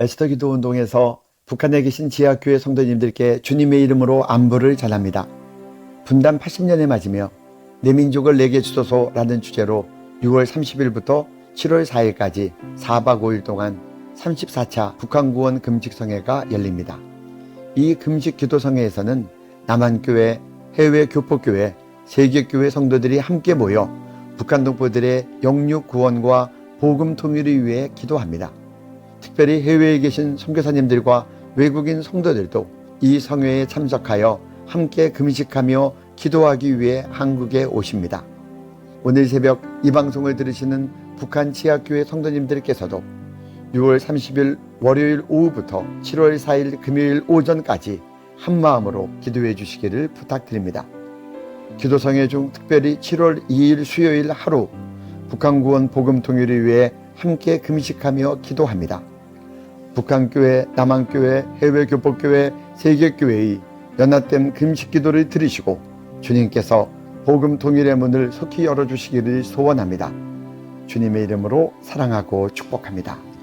에스더 기도 운동에서 북한에 계신 지하교회 성도님들께 주님의 이름으로 안부를 전합니다. 분단 80년에 맞으며 내 민족을 내게 주소서라는 주제로 6월 30일부터 7월 4일까지 4박 5일 동안 34차 북한 구원 금식성회가 열립니다. 이 금식 기도성회에서는 남한교회, 해외 교포교회, 세계교회 성도들이 함께 모여 북한 동포들의 영육 구원과 복음 통일을 위해 기도합니다. 특별히 해외에 계신 선교사님들과 외국인 성도들도 이 성회에 참석하여 함께 금식하며 기도하기 위해 한국에 오십니다. 오늘 새벽 이 방송을 들으시는 북한 치학교회 성도님들께서도 6월 30일 월요일 오후부터 7월 4일 금요일 오전까지 한 마음으로 기도해 주시기를 부탁드립니다. 기도성회 중 특별히 7월 2일 수요일 하루 북한 구원 복음 통일을 위해 함께 금식하며 기도합니다. 북한교회, 남한교회, 해외 교포교회, 세계교회의 연합된 금식 기도를 들으시고 주님께서 복음 통일의 문을 속히 열어주시기를 소원합니다. 주님의 이름으로 사랑하고 축복합니다.